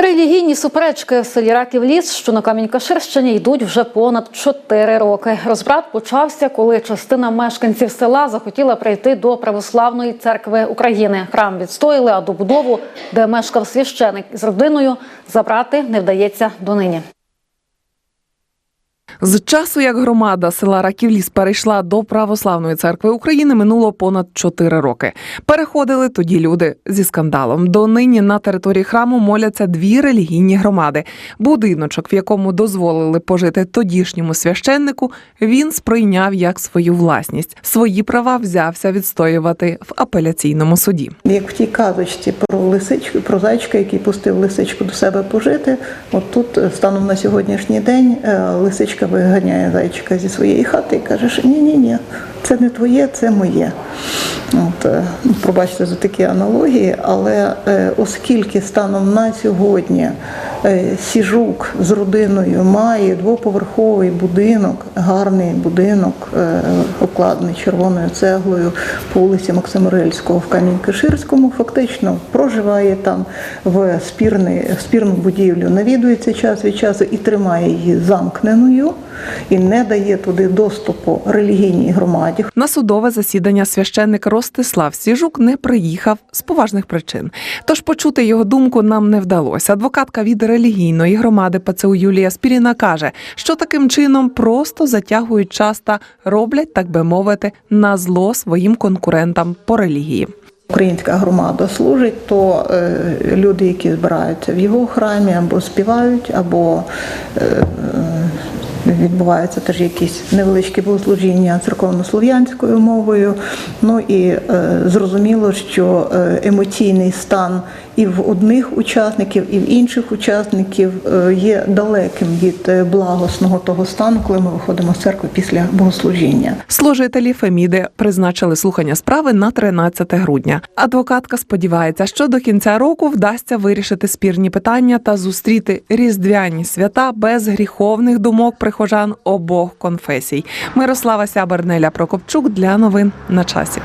Релігійні суперечки в селі Раків Ліс, що на Камінь-Каширщині, йдуть вже понад чотири роки. Розбрат почався, коли частина мешканців села захотіла прийти до Православної церкви України. Храм відстояли, а добудову, де мешкав священик з родиною, забрати не вдається донині. З часу, як громада села Раківліс перейшла до Православної церкви України, минуло понад 4 роки. Переходили тоді люди зі скандалом. Донині на території храму моляться дві релігійні громади. Будиночок, в якому дозволили пожити тодішньому священнику, він сприйняв як свою власність. Свої права взявся відстоювати в апеляційному суді. Як в тій казочці про лисичку, про зайчика, який пустив лисичку до себе пожити. От тут е, станом на сьогоднішній день е, лисичка виганяє зайчика зі своєї хати і каже, що ні, ні, ні, це не твоє, це моє. От, е, пробачте за такі аналогії, але е, оскільки станом на сьогодні е, Сіжук з родиною має двоповерховий будинок, гарний будинок, обкладений червоною цеглою по вулиці Максима Рильського в Камінь-Каширському, фактично проживає там в спірний, в спірну будівлю, навідується час від часу і тримає її замкненою, і не дає туди доступу релігійній громаді. На судове засідання священник Ростислав Сіжук не приїхав з поважних причин. Тож почути його думку нам не вдалося. Адвокатка від релігійної громади ПЦУ Юлія Спіріна каже, що таким чином просто затягують час та роблять, так би мовити, на зло своїм конкурентам по релігії. Українська громада служить, то е, люди, які збираються в його храмі, або співають, або е, відбуваються теж якісь невеличкі богослужіння церковно-слов'янською мовою. Ну і е, зрозуміло, що е, емоційний стан і в одних учасників, і в інших учасників е, є далеким від е, благосного того стану, коли ми виходимо з церкви після богослужіння. Служителі Феміди призначили слухання справи на 13 грудня. Адвокатка сподівається, що до кінця року вдасться вирішити спірні питання та зустріти різдвяні свята без гріховних думок прихожан обох конфесій. Мирослава Сябернеля Прокопчук для новин на часі.